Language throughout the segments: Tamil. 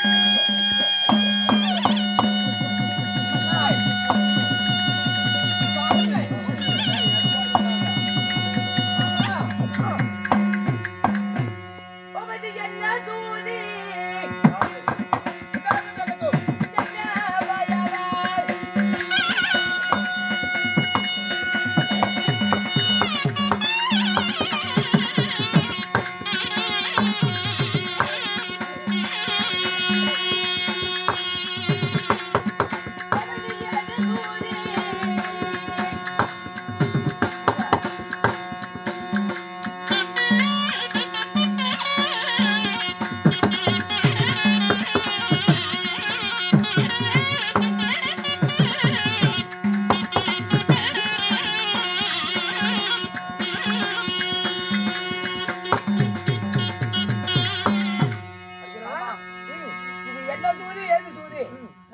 இது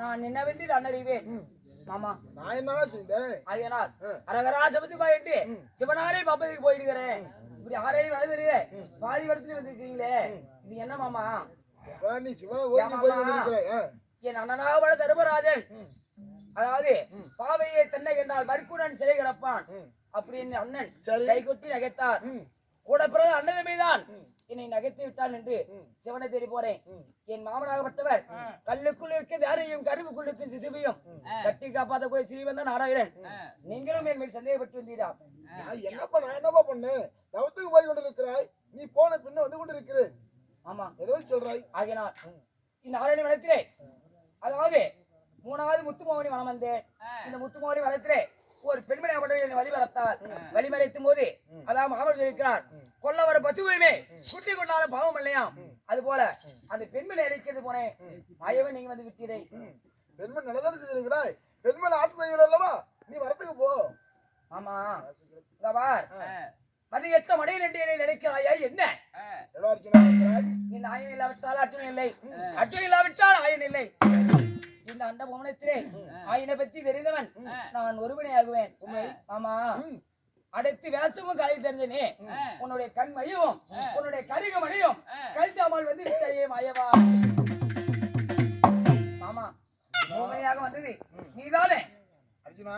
நான் நின்னவென்று நான் அறிவேன் மாமா. நான் என்னடா ஆகையினால் ஆ. அரகரா சபதிபா என்று சிவனாரே பாப்பதுக்கு போயிடுகிறேன் இப்படி ஆறேழு வளர்ந்துரு பாதி வருஷத்துல வந்திருக்கீங்களே இது என்ன மாமா? நீ சிவனை போய். என் அண்ணனாவட தர்மராஜன். அதாவது பாவையை தென்னை என்றால் மறுக்குடன் சிறை கிடப்பான். அப்படின்னு அண்ணன். கை கொட்டி நகைத்தார். கூட மீதான் என்னை நகைத்து விட்டான் என்று. சிவனை தேடி போறேன். என் மாமனாகப்பட்டவர் கல்லுக்குள் இருக்க தாரையும் கருவுக்குள் இருக்கும் சிசுவையும் கட்டி காப்பாத்த கூட சிறுவன் தான் நாராயணன். நீங்களும் என் மேல் சந்தேகப்பட்டு வந்தீரா? நான் என்னப்பா நான் என்னப்பா பண்ணேன்? தவத்துக்கு போய் கொண்டிருக்கிறாய். நீ போன பின்ன வந்து கொண்டிருக்கிறேன். ஆமா. ஏதோ சொல்றாய்? ஆகினார் இந்த நாராயணன் வளர்த்திரே அதாவது மூணாவது முத்துமோகனி வனம் வந்தேன் இந்த முத்துமோகனி வளர்த்திரே ஒரு பெண்மணி அவருடைய என்னை வழிமறைத்தார் வழிமறைத்தும் போது அதாவது மாமன் இருக்கிறார் கொல்ல வர பசுவையுமே குட்டி கொண்டாலும் பாவம் இல்லையாம் அது போல அந்த பெண்மணி அழைக்கிறது போனேன் மாயவன் நீங்க வந்து விட்டீரை. பெண்மண் நல்லதான செய்திருக்கிறாய்? பெண்மண் ஆசை அல்லவா நீ வரத்துக்கு போ. ஆமா. பார். மதி எட்ட மணி ரெண்டு என்னை நினைக்கிறாயா? என்ன? இந்த ஆயன் இல்லாவிட்டால் அர்ஜுன் இல்லை. அர்ஜுன் இல்லாவிட்டால் ஆயன் இல்லை. இந்த அண்ட புவனத்திலே ஆயனை பற்றி தெரிந்தவன். நான் ஒருவனையாகுவேன் ஆமா. அடுத்து வேஷமும் கலை தெரிஞ்சனே. உன்னுடைய கண் மையவும் உன்னுடைய கரிக மணியும் கழித்தாமல் வந்து விட்டாயே மாயவா. ஆமா உண்மையாக வந்தது. நீதானே? அர்ஜுனா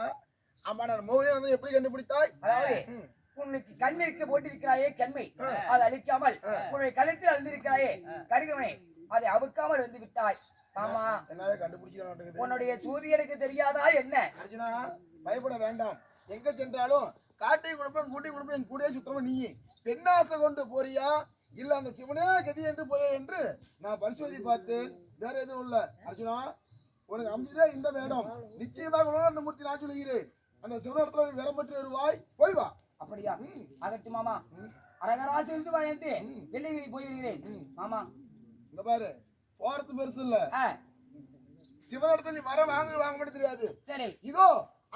ஆமா நான் மோகனே வந்து எப்படி கண்டுபிடித்தாய்? அதாவது உன்னுக்கு கண்ணிற்கு போட்டிருக்கிறாயே கண்மை. அதை அழிக்காமல் உன்னுடைய கழுத்தில் அழிந்திருக்கிறாயே கரிகமனை அதை அவுக்காமல் வந்து விட்டாய். ஆமா உன்னுடைய சூரியனுக்கு தெரியாதா என்ன? அர்ஜுனா பயப்பட வேண்டாம். எங்க சென்றாலும் காட்டை கொடுப்பேன் கூட்டி கொடுப்பேன் என் கூடயே சுத்தமா நீ பெண்ணாசை கொண்டு போறியா? இல்ல அந்த சிவனே கதி என்று போய என்று நான் பரிசோதி பார்த்தேன். வேற எதுவும் இல்ல. அர்ஜுனா உனக்கு அமைச்சதே இந்த வேடம். நிச்சயமாக அந்த மூர்த்தி நான் சொல்கிறேன் அந்த சிவனத்துல விரம் பெற்று வருவாய். போய் வா. அப்படியா? அகட்டு மாமா. அரகரா செலுத்து பயந்து வெள்ளிகிரி போயிருக்கிறேன். மாமா. இந்த பாரு போறது பெருசு இல்ல. சிவனிடத்துல நீ மரம் வாங்க வாங்க மட்டும் தெரியாது. சரி. இதோ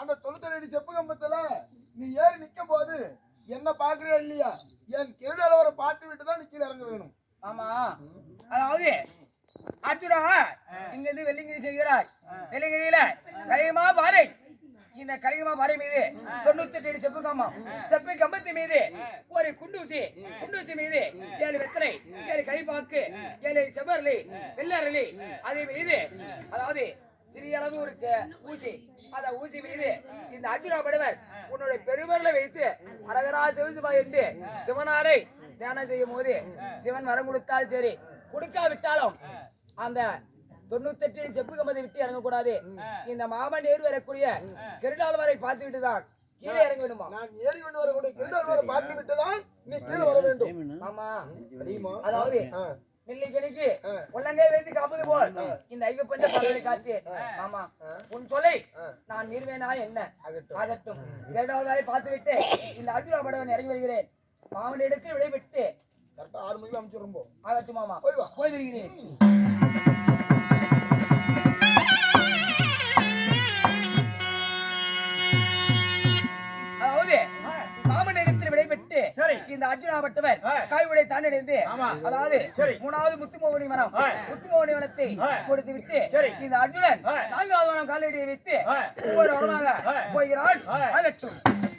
அந்த தொண்ணூத்தி அடி செப்பு கம்பத்துல நீ ஏறி நிக்கும் போது என்ன பாக்குறியா இல்லையா? என் கிரீடாளவரை பார்த்து விட்டு தான் கீழே இறங்க வேணும். ஆமா. அதாவது அர்ஜுனா இங்க இருந்து வெள்ளிங்கிரி செய்கிறாய் வெள்ளிங்கிரியில கலிகமா பாறை. இந்த கலிகமா பாறை மீது தொண்ணூத்தி எட்டு செப்பு கம்பம். செப்பு கம்பத்து மீது ஒரு குண்டூசி. குண்டூசி மீது ஏழு வெத்தலை ஏழு கைப்பாக்கு ஏழு செவ்வரளி வெள்ளரளி அதே மீது அதாவது சிறிய அளவு ஒரு க- ஊசி. அந்த ஊசி மீது இந்த அர்ஜுனா படுவர் உன்னுடைய பெருமர்ல வைத்து அரகரா சிவசுபா என்று சிவனாரை தியானம் செய்யும் போது சிவன் வரம் கொடுத்தால் சரி. கொடுக்காவிட்டாலும் அந்த தொண்ணூத்தெட்டு செப்பு கம்பத்தை விட்டு இறங்கக்கூடாது. இந்த மாமன் ஏறு வரக்கூடிய கெருடால் வரை பார்த்து விட்டுதான். கீழே இறங்க நான் ஏறி கொண்டு வரக்கூடிய கிரீடாளவரை பார்த்து விட்டு தான் நீ கீழே வர வேண்டும். ஆமா. அதாவது ஆ. நெல்லிக்கணிக்கு உள்ளங்கை வைத்து காப்பது போல். இந்த ஐவ பஞ்ச காத்து. ஆமா. உன் சொல்லை நான் மீறுவேனா என்ன? ஆகட்டும். இரண்டாவது வரை பார்த்து விட்டு இந்த அர்ஜுனா படவன் இறங்கி வருகிறேன். மாமனிடத்தில் விடைபெற்று. கரெக்டா ஆறு மணிக்கு ஆகட்டும் மாமா. போய் வருகிறேன். அர்ஜுனாபட்டவர் காய்வுடை தாண்டிருந்து அதாவது மூணாவது முத்துமோகனி மரம் முத்துமோகனி வனத்தை கொடுத்து விட்டு இந்த அர்ஜுனன் நான்காவது வனம் காலடியை வைத்து ஒவ்வொரு வனமாக போகிறான்